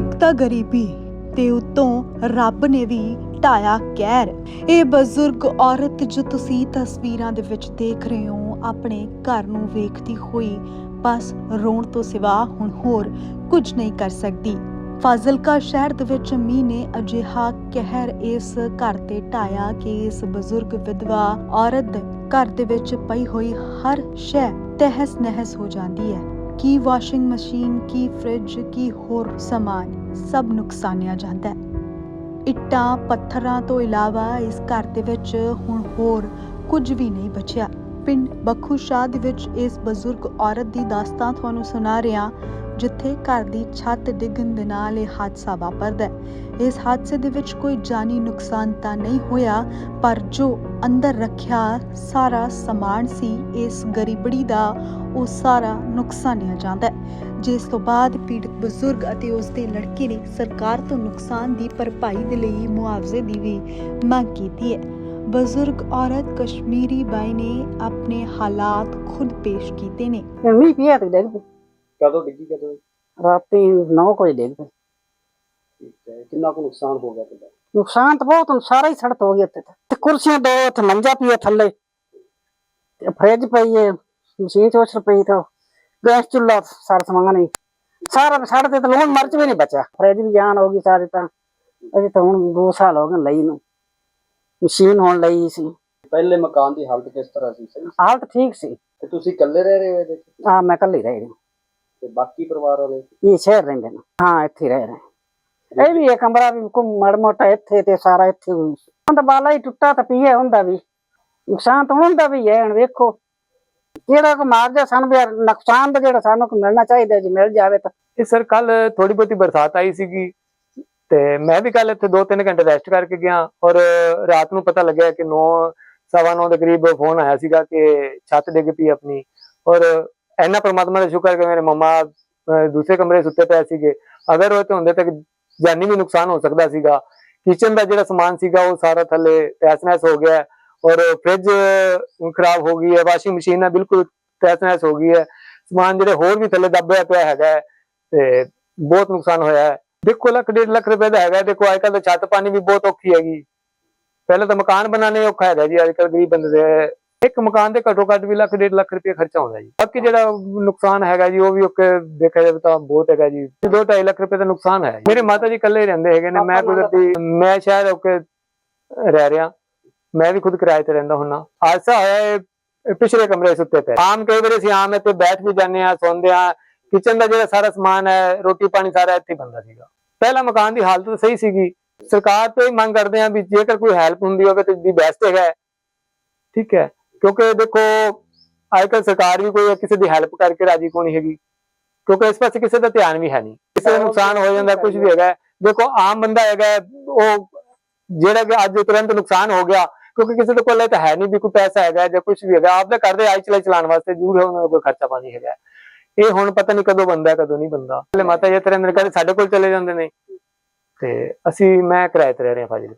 ਇੱਕ ਤਾਂ ਗਰੀਬੀ ਤੇ ਉਤੋਂ ਰੱਬ ਨੇ ਵੀ ਢਾਇਆ ਕਹਿਰ। ਇਹ ਬਜ਼ੁਰਗ ਔਰਤ ਜੋ ਤੁਸੀਂ ਤਸਵੀਰਾਂ ਦੇ ਵਿੱਚ ਦੇਖ ਰਹੇ ਹੋ, ਆਪਣੇ ਘਰ ਨੂੰ ਵੇਖਦੀ ਹੋਈ ਬਸ ਰੋਣ ਤੋਂ ਸਿਵਾ ਹੁਣ ਹੋਰ ਕੁਝ ਨਹੀਂ ਕਰ ਸਕਦੀ। ਫਾਜ਼ਿਲਕਾ ਸ਼ਹਿਰ ਦੇ ਵਿੱਚ ਮੀਂਹ ਨੇ ਅਜਿਹਾ ਕਹਿਰ ਇਸ ਘਰ ਤੇ ਢਾਇਆ ਕਿ ਇਸ ਬਜ਼ੁਰਗ ਵਿਧਵਾ ਔਰਤ ਦੇ ਘਰ ਦੇ ਵਿੱਚ ਪਈ ਹੋਈ ਹਰ ਸ਼ੈ ਤਹਿਸ ਨਹਿਸ ਹੋ ਜਾਂਦੀ ਹੈ। ਕੀ ਵਾਸ਼ਿੰਗ ਮਸ਼ੀਨ, ਕੀ ਫ੍ਰਿਜ, ਕੀ ਹੋਰ ਸਮਾਨ ਸਭ ਨੁਕਸਾਨਿਆ ਜਾਂਦਾ ਹੈ। ਇੱਟਾਂ, ਪੱਥਰਾਂ ਤੋਂ ਇਲਾਵਾ ਇਸ ਘਰ ਦੇ ਵਿੱਚ ਹੁਣ ਹੋਰ ਕੁਝ ਵੀ ਨਹੀਂ ਬਚਿਆ। ਪਿੰਡ ਬਖੂ ਸ਼ਾਹ ਦੇ ਵਿੱਚ ਇਸ ਬਜ਼ੁਰਗ ਔਰਤ ਦੀ ਦਾਸਤਾਨ ਤੁਹਾਨੂੰ ਸੁਣਾ ਰਿਹਾ ਜਿੱਥੇ ਘਰ ਦੀ ਛੱਤ ਡਿੱਗਣ ਦੇ ਨਾਲ ਇਹ ਹਾਦਸਾ ਵਾਪਰਦਾ ਹੈ। ਇਸ ਹਾਦਸੇ ਦੇ ਵਿੱਚ ਕੋਈ ਜਾਨੀ ਨੁਕਸਾਨ ਤਾਂ ਨਹੀਂ ਹੋਇਆ, ਪਰ ਜੋ ਅੰਦਰ ਰੱਖਿਆ ਸਾਰਾ ਸਮਾਨ ਸੀ, ਇਸ ਗਰੀਬੜੀ ਦਾ ਉਹ ਸਾਰਾ ਨੁਕਸਾਨਿਆ ਜਾਂਦਾ ਹੈ। ਜਿਸ ਤੋਂ ਬਾਅਦ ਪੀੜਤ ਬਜ਼ੁਰਗ ਅਤੇ ਉਸ ਦੇ ਲੜਕੇ ਨੇ ਸਰਕਾਰ ਤੋਂ ਨੁਕਸਾਨ ਦੀ ਭਰਪਾਈ ਦੇ ਲਈ ਮੁਆਵਜ਼ੇ ਦੀ ਵੀ ਮੰਗ ਕੀਤੀ ਹੈ। ਬਜ਼ੁਰਗ ਔਰਤ ਕਸ਼ਮੀਰੀ ਬਾਈ ਨੇ ਆਪਣੇ ਹਾਲਾਤ ਖੁਦ ਪੇਸ਼ ਕੀਤੇ ਨੇ। ਤੇ ਮੀਂਹ ਪਿਆ ਤੇ ਕਦੋਂ ਡਿੱਗੀ ਕਦੋਂ ਰਾਤੀ 9 ਵਜੇ ਡਿੱਗ ਪਈ। ਠੀਕ ਹੈ ਕਿੰਨਾ ਕੁ ਨੁਕਸਾਨ ਹੋ ਗਿਆ ਤੁਹਾਡਾ? ਨੁਕਸਾਨ ਤਾਂ ਬਹੁਤ ਹੁਣ ਸਾਰਾ ਹੀ ਸੜਤ ਹੋ ਗਿਆ ਇੱਥੇ ਤਾਂ। ਤੇ ਕੁਰਸੀਆਂ ਦੋ ਤੇ ਮੰਜਾ ਪਿਆ ਥੱਲੇ। ਤੇ ਫ੍ਰਿਜ ਪਈ ਹੈ ਮਸ਼ੀਨ ਚੋਚ ਪਈ ਤਾਂ ਗੈਸ ਚੁੱਲ੍ਹਾ ਸਾਰਾ ਸਮਾਨ ਹੀ। ਸਾਰਾ ਸੜ ਤੇ ਲੂਣ ਮਿਰਚ ਵੀ ਨਹੀਂ ਬਚਿਆ। ਫ੍ਰਿਜ ਵੀ ਜਾਨ ਹੋ ਗਈ ਸਾਰੀ ਤਾਂ। ਅਜੇ ਤਾਂ ਹੁਣ 2 ਸਾਲ ਹੋ ਗਏ ਲਈ ਨੂੰ। ਮਸ਼ੀਨ ਹੁਣ ਲਈ ਸੀ। ਪਹਿਲੇ ਮਕਾਨ ਦੀ ਹਾਲਤ ਕਿਸ ਤਰ੍ਹਾਂ ਸੀ ਸਹੀ? ਹਾਲਤ ਠੀਕ ਸੀ। ਤੇ ਤੁਸੀਂ ਇਕੱਲੇ ਰਹਿ ਰਹੇ ਹੋ ਇਹਦੇ 'ਚ ਆ ਮੈਂ ਕੱਲੀ ਰਹਿ ਰਹੀ ਤੇ ਬਾਕੀ ਪਰਿਵਾਰ ਵਾਲੇ? ਇਹ ਸ਼ਹਿਰ ਰਹਿੰਦੇ ਨੇ। ਹਾਂ ਇੱਥੇ ਰਹਿ ਰਹੇ ਇਹ ਵੀ ਇਹ ਕਮਰਾ ਵੀ ਕੋ ਮੜ ਮੋਟਾ ਇੱਥੇ ਤੇ ਸਾਰਾ ਇੱਥੇ ਹੀ। ਹੁੰਦਾ ਬਾਲਾ ਹੀ ਟੁੱਟਾ ਤਾਂ ਪੀਏ ਹੁੰਦਾ ਵੀ। ਨੁਕਸਾਨ ਤਾਂ ਹੁੰਦਾ ਵੀ ਹੈ ਹੁਣ ਵੇਖੋ। ਜਿਹੜਾ ਕੋ ਮਾਰਜਾ ਸਾਨੂੰ ਵੀ ਨੁਕਸਾਨ ਦਾ ਜਿਹੜਾ ਸਾਨੂੰ ਕੋ ਮਿਲਣਾ ਚਾਹੀਦਾ ਜੇ ਮਿਲ ਜਾਵੇ ਤਾਂ। ਇਹ ਸਰ ਕੱਲ ਥੋੜੀ ਬਹੁਤੀ ਬਰਸਾਤ ਆਈ ਸੀਗੀ ਤੇ ਮੈਂ ਵੀ ਕੱਲ ਇੱਥੇ 2-3 ਘੰਟੇ ਰੈਸਟ ਕਰਕੇ ਗਿਆ ਔਰ ਰਾਤ ਨੂੰ ਪਤਾ ਲੱਗਿਆ ਕਿ 9 ਸਵਾ ਨੌ ਦੇ ਕਰੀਬ ਫੋਨ ਆਇਆ ਸੀਗਾ ਕਿ ਛੱਤ ਡਿੱਗ ਪਈ ਆਪਣੀ। ਔਰ ਇੰਨਾ ਪ੍ਰਮਾਤਮਾ ਦਾ ਸ਼ੁਕਰ ਕਿ ਮੇਰੇ ਮਮਾ ਦੂਸਰੇ ਕਮਰੇ ਸੁੱਤੇ ਪਏ ਸੀਗੇ। ਅਗਰ ਉਹ ਤੇ ਹੁੰਦੇ ਤਾਂ ਜਾਨੀ ਵੀ ਨੁਕਸਾਨ ਹੋ ਸਕਦਾ ਸੀਗਾ। ਕਿਚਨ ਦਾ ਜਿਹੜਾ ਸਮਾਨ ਸੀਗਾ, ਉਹ ਸਾਰਾ ਥੱਲੇ ਤੈਸ-ਨੈਸ ਹੋ ਗਿਆ ਔਰ ਫ੍ਰਿਜ ਖਰਾਬ ਹੋ ਗਈ ਹੈ। ਵਾਸ਼ਿੰਗ ਮਸ਼ੀਨ ਹੈ, ਬਿਲਕੁਲ ਤੈਸ-ਨੈਸ ਹੋ ਗਈ ਹੈ। ਸਮਾਨ ਜਿਹੜੇ ਹੋਰ ਵੀ ਥੱਲੇ ਦੱਬਿਆ ਪਿਆ ਹੈਗਾ ਹੈ ਤੇ ਬਹੁਤ ਨੁਕਸਾਨ ਹੋਇਆ ਹੈ। ਦੇਖੋ, ਲੱਖ, ਡੇਢ ਲੱਖ ਰੁਪਏ ਦਾ ਹੈਗਾ ਦੇਖੋ ਅੱਜ ਕੱਲ ਤਾਂ ਛੱਤ ਪਾਣੀ ਵੀ ਬਹੁਤ ਔਖੀ ਹੈਗੀ। ਪਹਿਲਾਂ ਤਾਂ ਮਕਾਨ ਬਣਾਉਣੇ ਔਖਾ ਹੈਗਾ ਜੀ। ਅੱਜ ਕੱਲ ਗਰੀਬ ਬੰਦੇ ਦੇ ਇੱਕ ਮਕਾਨ ਦੇ ਘੱਟੋ ਘੱਟ ਵੀ ਲੱਖ, ਡੇਢ ਲੱਖ ਰੁਪਏ ਖਰਚਾ ਆਉਂਦਾ ਜੀ। ਬਾਕੀ ਜਿਹੜਾ ਨੁਕਸਾਨ ਹੈਗਾ ਜੀ, ਉਹ ਵੀ ਇੱਕ ਦੇਖਿਆ ਜਾਵੇ ਤਾਂ ਬਹੁਤ ਹੈਗਾ ਜੀ। 2.5 ਲੱਖ ਰੁਪਏ ਦਾ ਨੁਕਸਾਨ ਹੈ। ਮੇਰੇ ਮਾਤਾ ਜੀ ਇਕੱਲੇ ਰਹਿੰਦੇ ਹੈਗੇ ਨੇ। ਮੈਂ ਕੁਦਰਤੀ ਮੈਂ ਸ਼ਾਇਦ ਓਕੇ ਰਹਿ ਰਿਹਾ। ਮੈਂ ਵੀ ਖੁਦ ਕਿਰਾਏ ਤੇ ਰਹਿੰਦਾ ਹੁੰਨਾ ਹਾਦਸਾ ਹੋਇਆ ਪਿਛਲੇ ਕਮਰੇ ਸੁੱਤੇ ਪਏ ਆਮ ਕਈ ਵਾਰੀ ਅਸੀਂ ਆਮ ਇੱਥੇ ਬੈਠ ਵੀ ਜਾਂਦੇ ਆ ਸੌਂਦੇ ਆ ਕਿਚਨ ਦਾ ਜਿਹੜਾ ਸਾਰਾ ਸਮਾਨ ਹੈ, ਰੋਟੀ ਪਾਣੀ ਸਾਰਾ ਇੱਥੇ ਹੀ ਬਣਦਾ ਸੀਗਾ। ਪਹਿਲਾ ਮਕਾਨ ਦੀ ਹਾਲਤ ਸਹੀ ਸੀਗੀ। ਸਰਕਾਰ ਤੋਂ ਹੀ ਮੰਗ ਕਰਦੇ ਆ ਵੀ ਜੇਕਰ ਕੋਈ ਹੈਲਪ ਹੁੰਦੀ ਹੋਵੇ ਤਾਂ ਦੀ ਬੈਸਟ ਹੈਗਾ ਠੀਕ ਹੈ। ਕਿਉਂਕਿ ਦੇਖੋ ਅੱਜ ਕੱਲ੍ਹ ਸਰਕਾਰ ਵੀ ਕੋਈ ਕਿਸੇ ਦੀ ਹੈਲਪ ਕਰਕੇ ਰਾਜੀ ਕੋਈ ਨਹੀਂ ਹੈਗੀ? ਕਿਉਂਕਿ ਇਸ ਪਾਸੇ ਕਿਸੇ ਦਾ ਧਿਆਨ ਵੀ ਹੈ ਨਹੀਂ। ਕਿਸੇ ਦਾ ਨੁਕਸਾਨ ਹੋ ਜਾਂਦਾ ਕੁਝ ਵੀ ਹੈਗਾ। ਦੇਖੋ ਆਮ ਬੰਦਾ ਹੈਗਾ ਉਹ ਜਿਹੜਾ ਕਿ ਅੱਜ ਤੁਰੰਤ ਨੁਕਸਾਨ ਹੋ ਗਿਆ ਕਿਉਂਕਿ ਕਿਸੇ ਦੇ ਕੋਲ ਤਾਂ ਹੈ ਨਹੀਂ ਵੀ ਕੋਈ ਪੈਸਾ ਹੈਗਾ ਜਾਂ ਕੁਝ ਵੀ ਹੈਗਾ। ਆਪਦੇ ਘਰ ਦੇ ਆਈ ਚਲਾਈ ਚਲਾਉਣ ਵਾਸਤੇ ਜ਼ਰੂਰ ਉਹਨਾਂ ਦਾ ਕੋਈ ਖਰਚਾ ਪਾਣੀ ਹੈਗਾ। ਇਹ ਹੁਣ ਪਤਾ ਨਹੀਂ ਕਦੋਂ ਬੰਦਾ ਕਦੋਂ ਨਹੀਂ ਬੰਦਾ ਮਾਤਾ ਜੀ ਤੇਰੇ ਅੰਦਰ ਕਹਿੰਦੇ ਸਾਡੇ ਕੋਲ ਚਲੇ ਜਾਂਦੇ ਨੇ। ਤੇ ਅਸੀਂ ਮੈਂ ਕਿਰਾਏ ਤੇ ਰਹਿ ਰਿਹਾ ਫਾਜ਼ਿਲ